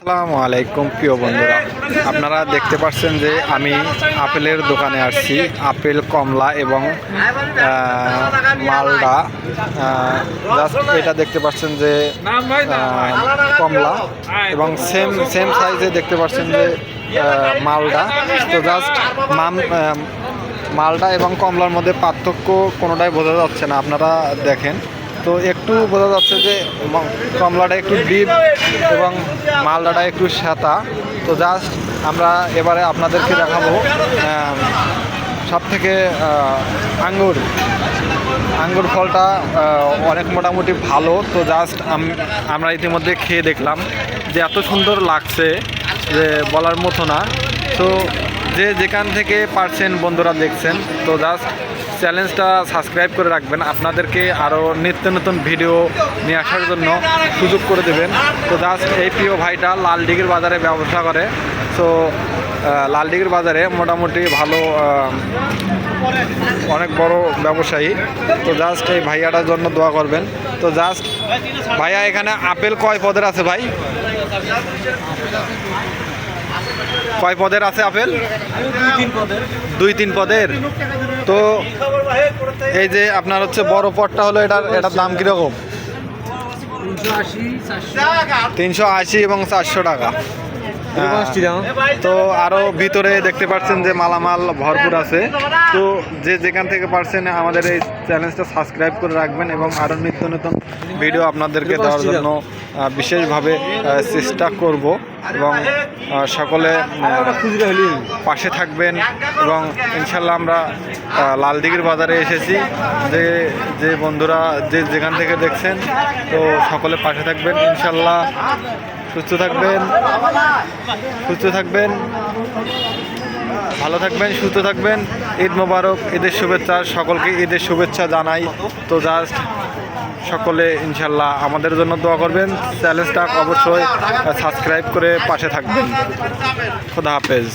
আসসালামু আলাইকুম, প্রিয় বন্ধুরা। আপনারা দেখতে পাচ্ছেন যে আমি আপেলের দোকানে আসছি। আপেল, কমলা এবং মালদা জাস্ট এটা দেখতে পাচ্ছেন যে কমলা এবং সেম সেম সাইজে দেখতে পাচ্ছেন যে মালদা তো জাস্ট মাম মালটা এবং কমলার মধ্যে পার্থক্য কোনোটাই বোঝা যাচ্ছে না। আপনারা দেখেন। তো একটু বোঝা যাচ্ছে যে কমলাটা একটু ডিপ এবং মালদাটা একটু সাতা তো জাস্ট আমরা এবারে আপনাদেরকে দেখাবো সব থেকে আঙ্গুর। আঙ্গুর ফলটা অনেক মোটামুটি ভালো। তো জাস্ট আমরা ইতিমধ্যে খেয়ে দেখলাম যে এত সুন্দর লাগছে যে বলার মতো না। তো যে যেখান থেকে পারছেন বন্ধুরা দেখছেন, তো জাস্ট চ্যালেঞ্জটা সাবস্ক্রাইব করে রাখবেন। আপনাদেরকে আরও নিত্য নতুন ভিডিও নিয়ে আসার জন্য সুযোগ করে দেবেন। তো জাস্ট এই প্রিয় ভাইটা লালডিগির বাজারে ব্যবসা করে। তো লালডিগির বাজারে মোটামুটি ভালো অনেক বড় ব্যবসায়ী। তো জাস্ট এই ভাইয়াটার জন্য দোয়া করবেন। তো জাস্ট ভাইয়া এখানে আপেল কয় পদের আছে ভাই? কয় পদের আছে আপেল? দুই তিন পদের। তো এই যে আপনার হচ্ছে বড় পটটা হলো, এটার এটার দাম কীরকম তিনশো আশি এবং চারশো টাকা হ্যাঁ। তো আরও ভিতরে দেখতে পাচ্ছেন যে মালামাল ভরপুর আছে তো যে যেখান থেকে পারছেন আমাদের এই চ্যানেলটা সাবস্ক্রাইব করে রাখবেন এবং আরও নিত্য নতুন ভিডিও আপনাদেরকে দেওয়ার জন্য বিশেষভাবে চেষ্টা করব এবং সকলে পাশে থাকবেন এবং ইনশাল্লাহ আমরা লালদিঘির বাজারে এসেছি। যে যে বন্ধুরা, যে যেখান থেকে দেখছেন, তো সকলে পাশে থাকবেন। ইনশাল্লাহ সুস্থ থাকবেন সুস্থ থাকবেন, ভালো থাকবেন, সুস্থ থাকবেন। ঈদ মোবারক, ঈদের শুভেচ্ছা, সকলকে ঈদের শুভেচ্ছা জানাই। তো জাস্ট সকলে ইনশাল্লাহ আমাদের জন্য দোয়া করবেন। চ্যালেঞ্জটা অবশ্যই সাবস্ক্রাইব করে পাশে থাকবেন। খোদা হাফেজ।